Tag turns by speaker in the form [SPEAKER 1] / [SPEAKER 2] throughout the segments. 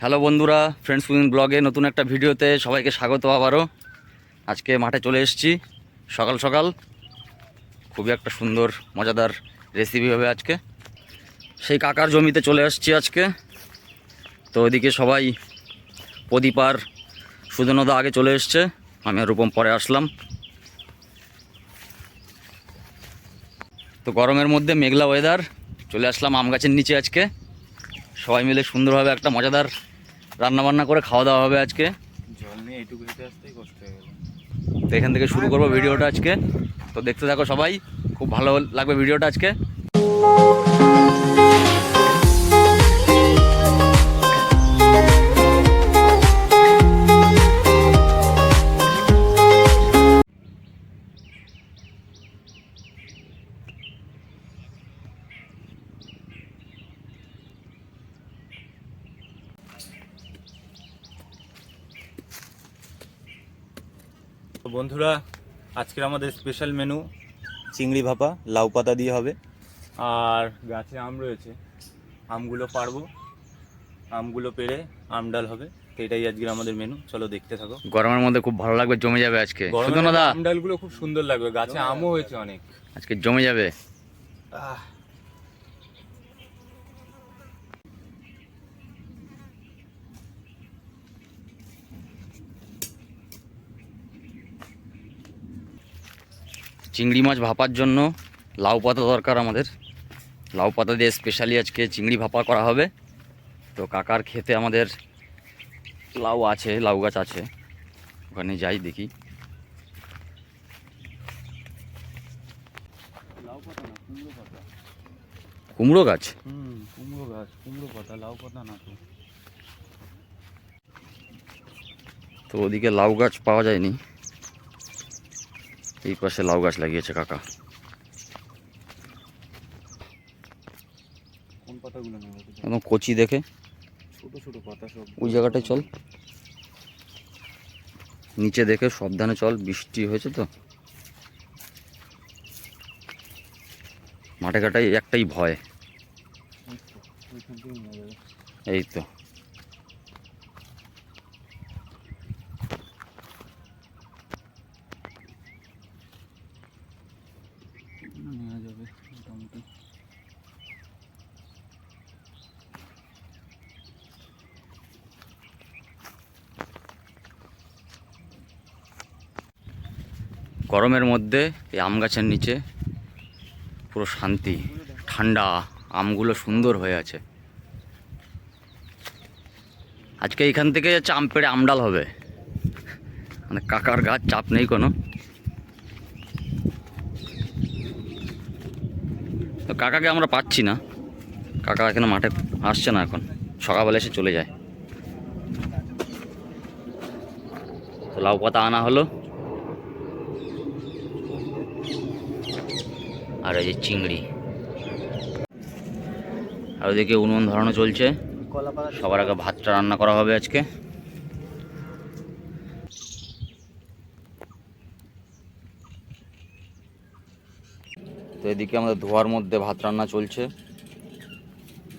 [SPEAKER 1] Hello বন্ধুরা friends win ব্লগে নতুন একটা ভিডিওতে সবাইকে স্বাগত আবারও। আজকে মাঠে চলে এসেছি, সকাল সকাল। খুবই একটা সুন্দর, মজাদার রেসিপি হবে আজকে। সেই কাকার জমিতে চলে আসছি আজকে। তো ওইদিকে সবাই প্রদীপার সুদনদা আগে চলে এসছে, আমি আর রূপম পরে আসলাম। তো গরমের মধ্যে মেঘলা ওয়েদার চলে আসলাম আম গাছের নিচে আজকে। সবাই মিলে সুন্দরভাবে একটা মজাদার রান্না বান্না করে খাওয়া দাওয়া হবে আজকে।
[SPEAKER 2] জল নিয়ে এইটুকু হেঁটে আসতেই কষ্ট হয়ে গেল।
[SPEAKER 1] তো এখান থেকে শুরু করব ভিডিওটা আজকে। তো দেখতে থাকো সবাই খুব ভালো লাগবে ভিডিওটা আজকে।
[SPEAKER 2] বন্ধুরা আজকের আমাদের স্পেশাল মেনু চিংড়ি ভাপা লাউ পাতা দিয়ে হবে। আর গাছে আম রয়েছে আমগুলো পারব। আমগুলো পেড়ে আম ডাল হবে তো এটাই আজকের আমাদের মেনু চলো দেখতে থাকো।
[SPEAKER 1] গরমের মধ্যে খুব ভালো লাগবে জমে যাবে আজকে। শুধু না
[SPEAKER 2] আম ডালগুলো খুব সুন্দর লাগবে গাছে আমও হয়েছে অনেক।
[SPEAKER 1] আজকে জমে যাবে। চিংড়ি মাছ ভাপার জন্য লাউ পাতা দরকার আমাদের। লাউ পাতা দিয়ে স্পেশালি আজকে চিংড়ি ভাপা করা হবে। তো কাকার খেতে আমাদের লাউ আছে লাউ গাছ আছে। ওখানে যাই দেখি।
[SPEAKER 2] লাউ পাতা না কুমড়ো
[SPEAKER 1] গাছ?
[SPEAKER 2] কুমড়ো গাছ কুমড়ো পাতা লাউ পাতা না তো
[SPEAKER 1] ওদিকে লাউ গাছ পাওয়া যায়নি। এই পাশে লাউ গাছ লাগিয়েছে কাকা। একদম কচি দেখে।
[SPEAKER 2] ছোট ছোট পাতা সব।
[SPEAKER 1] ওই জায়গাটায় চল। নিচে দেখে সাবধানে চল বৃষ্টি হয়েছে তো। মাঠে ঘাটায় একটাই ভয়। এই তো
[SPEAKER 2] নেওয়া যাবে মোটামুটি
[SPEAKER 1] গরমের মধ্যে এই আম গাছের নিচে পুরো শান্তি, ঠান্ডা আমগুলো সুন্দর হয়ে আছে। আজকে এখান থেকে যাচ্ছে আম পেড়ে আমডাল হবে। মানে কাকার গাছ চাপ নেই কোনো। কাকাকে আমরা পাচ্ছি না। কাকা এখানে মাঠে আসছে না এখন। সকালবেলা এসে চলে যায়। তো লাউ পাতা আনা হলো। আর এই যে চিংড়ি। আর ওদিকে উনুন ধরানো চলছে। সবার আগে ভাতটা রান্না করা হবে আজকে। তো এদিকে আমাদের ধোয়ার মধ্যে ভাত রান্না চলছে।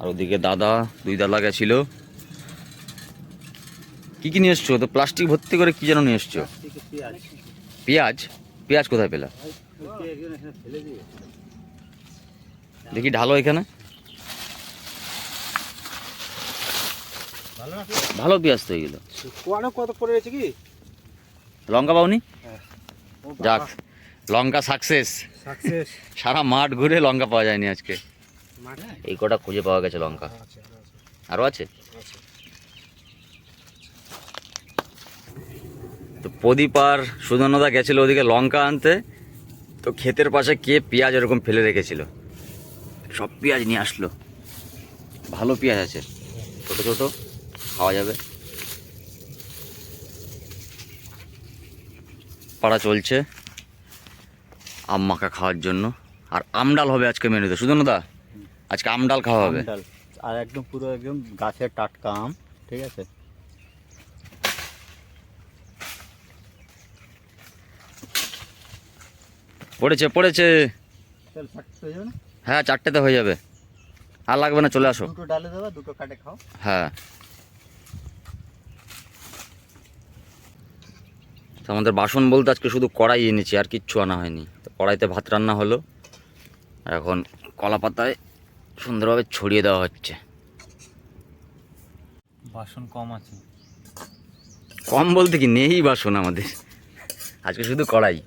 [SPEAKER 1] আর ওদিকে দাদা দুই দাদা গেছিল। কি কি নিয়ে এসছো? তো প্লাস্টিক ভর্তি করে কি যেন নিয়ে এসছো? পেঁয়াজ। পেঁয়াজ? কোথায় পেলা? দেখি ঢালো এখানে। ভালো পেঁয়াজ তো এগুলো।
[SPEAKER 2] কত পড়ে রয়েছে কি?
[SPEAKER 1] লঙ্কা পাওনি?
[SPEAKER 2] হ্যাঁ।
[SPEAKER 1] যাক লঙ্কা সাকসেস সারা মাঠ ঘুরে লঙ্কা পাওয়া যায়নি আজকে। এই কটা খুঁজে পাওয়া গেছে লঙ্কা। আরও আছে? তো প্রদীপ আর সুধনদা গেছিল ওদিকে লঙ্কা আনতে। তো ক্ষেতের পাশে কে পেঁয়াজ এরকম ফেলে রেখেছিল? সব পেঁয়াজ নিয়ে আসলো। ভালো পেঁয়াজ আছে। ছোটো ছোটো খাওয়া যাবে। পাড়া চলছে আম মাখা খাওয়ার জন্য। আর আমডাল হবে আজকে মেনুতে শুধু দা আজকে আমডাল খাওয়া হবে।
[SPEAKER 2] আর একদম পুরো একদম গাছের টাটকা আম ঠিক আছে?
[SPEAKER 1] পড়েছে পড়েছে।
[SPEAKER 2] চল হ্যাঁ
[SPEAKER 1] চারটেতে হয়ে যাবে। আর লাগবে না চলে আসো।
[SPEAKER 2] দুটো ডালে দুটো কাটে খাও।
[SPEAKER 1] হ্যাঁ। তো আমাদের বাসন বলতে আজকে শুধু কড়াই এনেছি আর কিচ্ছু আনা হয়নি। তো কড়াইতে ভাত রান্না হলো। এখন কলা পাতায় সুন্দরভাবে ছড়িয়ে দেওয়া হচ্ছে।
[SPEAKER 2] বাসন কম আছে।
[SPEAKER 1] কম বলতে কি নেই বাসন আমাদের। আজকে শুধু কড়াই।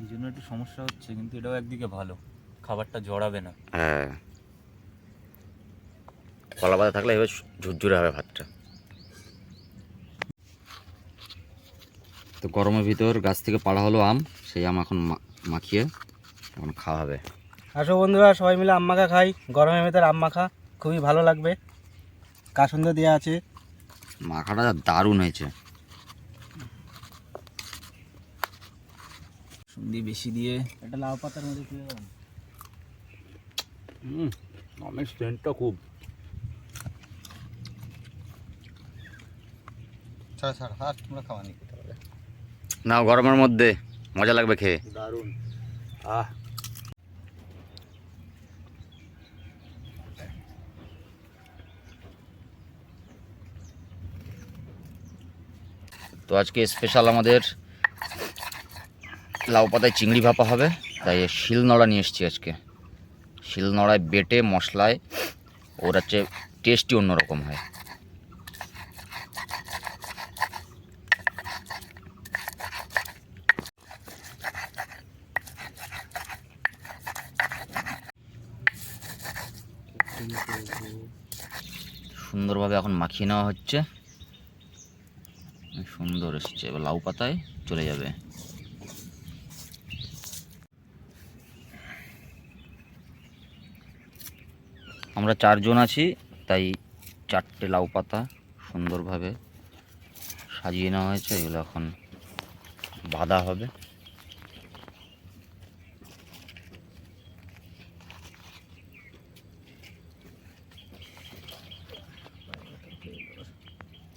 [SPEAKER 2] এই জন্য একটু সমস্যা হচ্ছে কিন্তু এটাও একদিকে ভালো। খাবারটা জড়াবে না।
[SPEAKER 1] হ্যাঁ। কলা পাতা থাকলে এবার ঝুরঝুরে হবে ভাতটা। তো গরমের ভিতর গাছ থেকে পাড়া হলো আম সেই আম এখন মা- মাখিয়ে এখন খাওয়া হবে।
[SPEAKER 3] আসো বন্ধুরা সবাই মিলে আম মাখা খাই। গরমের ভেতর আম মাখা খুবই ভালো লাগবে। কাসন্দ দেওয়া আছে।
[SPEAKER 1] মাখাটা দারুণ হয়েছে।
[SPEAKER 2] সুন্দি বেশি দিয়ে
[SPEAKER 3] এটা লাউ পাতার মধ্যে তুলে দাও।
[SPEAKER 2] হুম আমের সেন্টটা খুব।
[SPEAKER 3] ছাড়া ছাড়া হাত তোমরা খাওয়া নি
[SPEAKER 1] না গরমের মধ্যে মজা লাগবে খেয়ে।
[SPEAKER 2] দারুণ। আহ।
[SPEAKER 1] তো আজকে স্পেশাল আমাদের লাউ পাতায় চিংড়ি ভাপা হবে, তাই শিলনোড়া নিয়ে এসেছি আজকে। শিলনোড়ায় বেটে, মশলায়, ওর হচ্ছে টেস্টই অন্যরকম হয়। সুন্দরভাবে এখন মাখিয়ে নেওয়া হচ্ছে। সুন্দর এসছে, এবার লাউ পাতায় চলে যাবে। আমরা চারজন আছি তাই চারটে লাউ পাতা সুন্দরভাবে সাজিয়ে নেওয়া হয়েছে। এগুলো এখন বাঁধা হবে।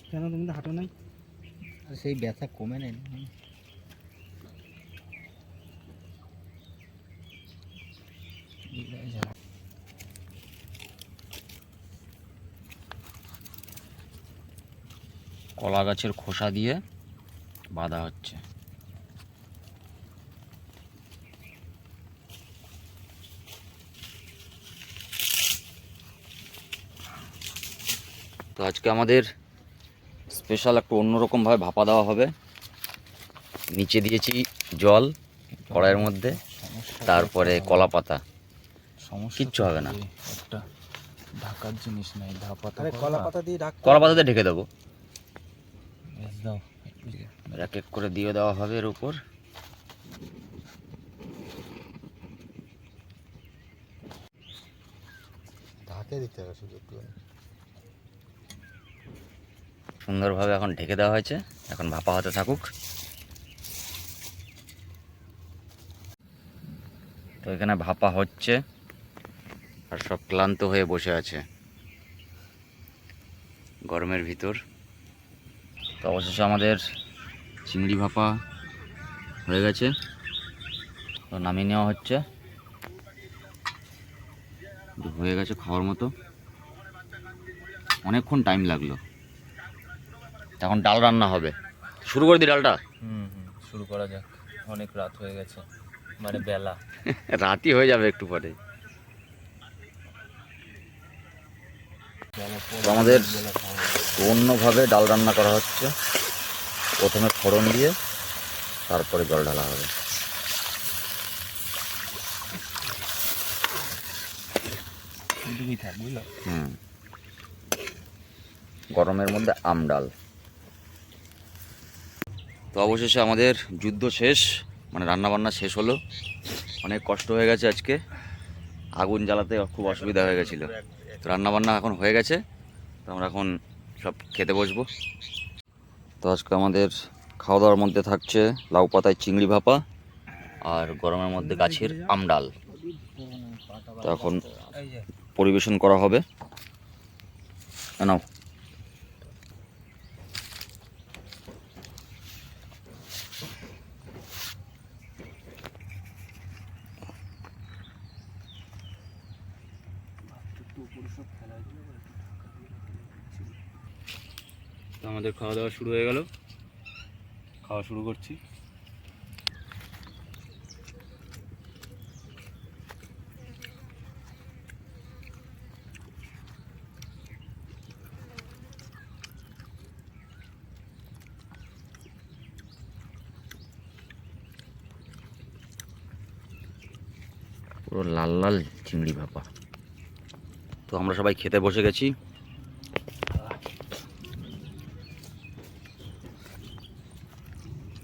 [SPEAKER 3] কেন তুমি তো হাঁটো নাই?
[SPEAKER 2] আর সেই ব্যথা কমে নেই।
[SPEAKER 1] কলা গাছের খোসা দিয়ে বাঁধা হচ্ছে। তো আজকে আমাদের স্পেশাল একটু অন্যরকমভাবে ভাপা দেওয়া হবে। নিচে দিয়েছি জল কড়াইয়ের মধ্যে তারপরে কলা পাতা। কিচ্ছু হবে না।
[SPEAKER 2] একটা ঢাকার জিনিস নাই
[SPEAKER 3] কলা পাতা। দিয়ে ঢাক
[SPEAKER 1] কলা পাতাতে ঢেকে দেবো।
[SPEAKER 2] দাও।
[SPEAKER 1] এক এক করে দিয়ে দেওয়া হবে এর উপর।
[SPEAKER 3] ঢাকে দিতে হবে শুধু একটু।
[SPEAKER 1] সুন্দরভাবে এখন ঢেকে দেওয়া হয়েছে। এখন ভাপা হতে থাকুক। তো এখানে ভাপা হচ্ছে আর সব ক্লান্ত হয়ে বসে আছে। গরমের ভিতর। তো অবশেষে আমাদের চিংড়ি ভাপা হয়ে গেছে। তো নামিয়ে নেওয়া হচ্ছে। হয়ে গেছে খাওয়ার মতো। অনেকক্ষণ টাইম লাগল। এখন ডাল রান্না হবে। শুরু করে দিই ডালটা।
[SPEAKER 2] হুম হুম শুরু করা যাক। অনেক রাত হয়ে গেছে। মানে বেলা।
[SPEAKER 1] রাতই হয়ে যাবে একটু পরে।
[SPEAKER 2] বেলা
[SPEAKER 1] অন্যভাবে ডাল রান্না করা হচ্ছে। প্রথমে ফোড়ন দিয়ে তারপরে জল ঢালা হবে। হুম। গরমের মধ্যে আম ডাল। তো অবশেষে আমাদের যুদ্ধ শেষ মানে রান্না বান্না শেষ হলো। অনেক কষ্ট হয়ে গেছে আজকে। আগুন জ্বালাতে খুব অসুবিধা হয়ে গেছিল। তো রান্না বান্না এখন হয়ে গেছে। তো আমরা এখন সব খেতে বসবো। তো আজকে আমাদের খাওয়া দাওয়ার মধ্যে থাকছে লাউ পাতায় চিংড়ি ভাপা আর গরমের মধ্যে গাছের আম ডাল। তো এখন পরিবেশন করা হবে। নাও। তো আমাদের খাওয়া দাওয়া শুরু হয়ে গেল।
[SPEAKER 2] খাওয়া শুরু করছি।
[SPEAKER 1] পুরো লাল লাল চিংড়ি ভাপা। তো আমরা সবাই খেতে বসে গেছি।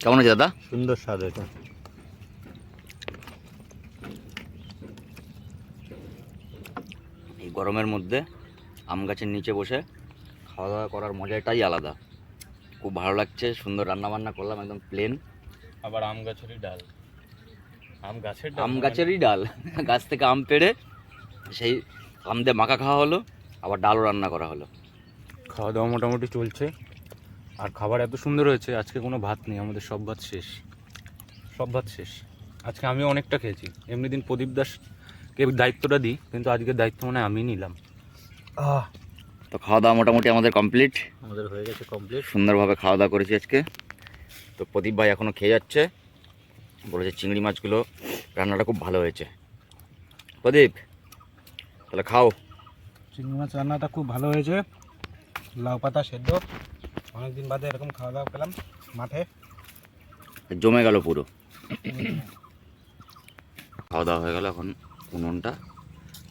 [SPEAKER 1] কেমন আছে দাদা?
[SPEAKER 2] সুন্দর স্বাদ এটা।
[SPEAKER 1] এই গরমের মধ্যে আম গাছের নিচে বসে খাওয়া দাওয়া করার মজাটাই আলাদা। খুব ভালো লাগছে সুন্দর রান্না বান্না করলাম একদম প্লেন
[SPEAKER 2] আবার আম গাছেরই ডাল। আম গাছের
[SPEAKER 1] আম গাছেরই ডাল। গাছ থেকে আম পেড়ে সেই আম দিয়ে মাখা খাওয়া হলো আবার ডালও রান্না করা হলো।
[SPEAKER 2] খাওয়া দাওয়া মোটামুটি চলছে। আর খাবার এত সুন্দর হয়েছে আজকে কোনো ভাত নেই আমাদের সব ভাত শেষ। সব ভাত শেষ। আজকে আমি অনেকটা খেয়েছি। এমনি দিন প্রদীপ দাসকে দায়িত্বটা দিই কিন্তু আজকের দায়িত্ব মনে আমি নিলাম।
[SPEAKER 3] আহ।
[SPEAKER 1] তো খাওয়া দাওয়া মোটামুটি আমাদের কমপ্লিট।
[SPEAKER 2] আমাদের হয়ে গেছে কমপ্লিট।
[SPEAKER 1] সুন্দরভাবে খাওয়া দাওয়া করেছি আজকে। তো প্রদীপ ভাই এখনও খেয়ে যাচ্ছে। বলেছে চিংড়ি মাছগুলো রান্নাটা খুব ভালো হয়েছে। প্রদীপ তাহলে খাও।
[SPEAKER 3] চিংড়ি মাছ রান্নাটা খুব ভালো হয়েছে। লাউ পাতা সেদ্ধ। অনেকদিন বাদে এরকম খাওয়া দাওয়া পেলাম মাঠে।
[SPEAKER 1] জমে গেল পুরো। খাওয়া দাওয়া হয়ে গেল এখন উনুনটা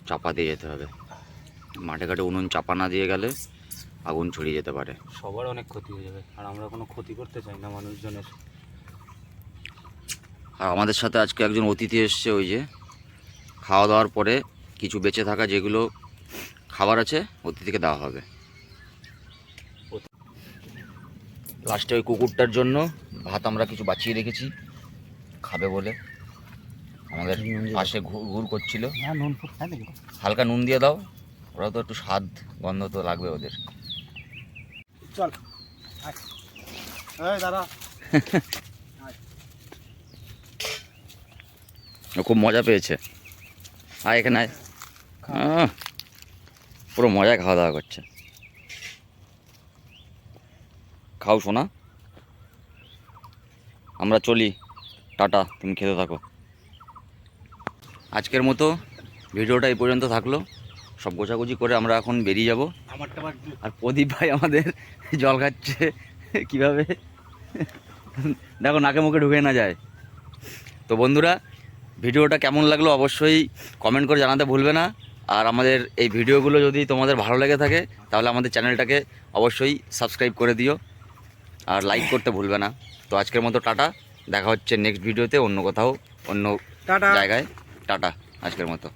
[SPEAKER 1] চাপা দিয়ে যেতে হবে। মাঠে ঘাটে উনুন চাপা না দিয়ে গেলে আগুন ছড়িয়ে যেতে পারে।
[SPEAKER 2] সবার অনেক ক্ষতি হয়ে যাবে আর আমরা কোনো ক্ষতি করতে চাই না মানুষজনের।
[SPEAKER 1] আর আমাদের সাথে আজকে একজন অতিথি এসছে ওই যে। খাওয়া দাওয়ার পরে কিছু বেঁচে থাকা যেগুলো খাবার আছে অতিথিকে দেওয়া হবে। লাস্টে ওই কুকুরটার জন্য ভাত আমরা কিছু বাঁচিয়ে রেখেছি। খাবে বলে। আমাদের পাশে ঘুর ঘুর করছিল।
[SPEAKER 3] খাই নাকি
[SPEAKER 1] হালকা নুন দিয়ে দাও। ওরা তো একটু স্বাদ গন্ধ তো লাগবে ওদের।
[SPEAKER 3] চল। দাদা
[SPEAKER 1] ও খুব মজা পেয়েছে। আয় এখানে আয়। পুরো মজায় খাওয়া দাওয়া করছে। খাও শোনা আমরা চলি। টাটা তুমি খেতে থাকো। আজকের মতো ভিডিওটা এই পর্যন্ত থাকল। সব গোছাগুছি করে আমরা এখন বেরিয়ে যাব। আর প্রদীপ ভাই আমাদের জল খাচ্ছে। কীভাবে? দেখো নাকে মুখে ঢুকে না যায়। তো বন্ধুরা ভিডিওটা কেমন লাগল অবশ্যই কমেন্ট করে জানাতে ভুলবে না। আর আমাদের এই ভিডিওগুলো যদি তোমাদের ভালো লেগে থাকে তাহলে আমাদের চ্যানেলটাকে অবশ্যই সাবস্ক্রাইব করে দিও। আর লাইক করতে ভুলবে না। তো আজকের মতো টাটা। দেখা হচ্ছে নেক্সট ভিডিওতে অন্য কোথাও অন্য জায়গায়। টাটা আজকের মতো।